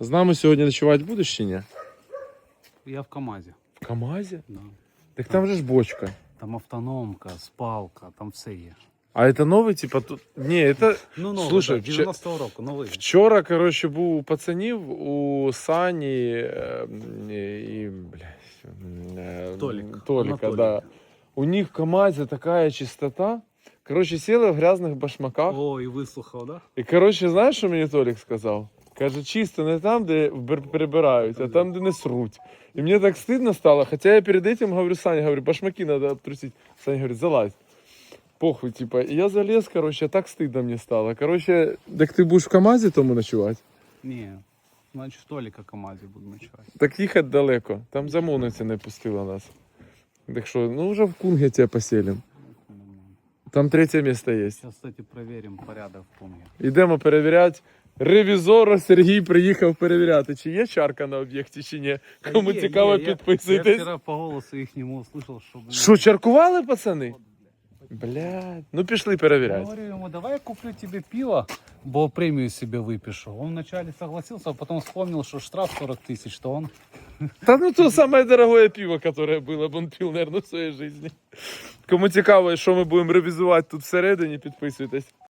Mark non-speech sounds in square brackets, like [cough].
З нами сьогодні ночувати будеш чи ні? Я в КАМАЗі. В КАМАЗі? Да. Так там же ж бочка. Там автономка, спалка, там все є. А це новий, типа, тут. Ні, це. Ну, новий, Слушай, да, вче- 90-го року, новий. Вчора, коротше, був у пацанів у Сані е, і, блядь, е, Толік. Толіка, Анатолій. да. У них в КамАЗі така чистота. Коротше, сіли в грязних башмаках. О, і вислухав, да? І коротше, знаєш, що мені Толік сказав? Каже, чисто не там, де вбер- а там, де не сруть. І мені так стидно стало, хоча я перед этим говорю, Саня, говорю, башмаки треба обтрусити. Саня говорить, залазь. Похуй, типа. І я залез, коротше, так стидно мені стало. Коротше, так ти будеш в КамАЗі тому ночувати? Ні. Значить, в Толіка КАМАЗі буду ночувати. Так їхати далеко. Там замовниця не пустила нас. Так що, ну вже в Кунге тебе поселим. Там третє місце є. Зараз, кстати, перевіримо порядок в Пунгі. Йдемо перевіряти. Ревізор Сергій приїхав перевіряти, чи є чарка на об'єкті, чи ні. Кому Є, цікаво, є, я- Я підписуйтесь. вчора по голосу їхньому услышав, що... блін, Що, чаркували, пацани? Блядь. Ну пішли перевіряти. Говорю ему, давай я куплю тебе пиво, бо премию себе выпишу. Он вначале согласился, а потом вспомнил, что штраф 40 тысяч, что он... [laughs] Та ну то самое дорогое пиво, которое было, б он пил, наверное, в своїй житті. Кому цікаво, що ми будемо ревізувати тут всередині, підписуйтесь.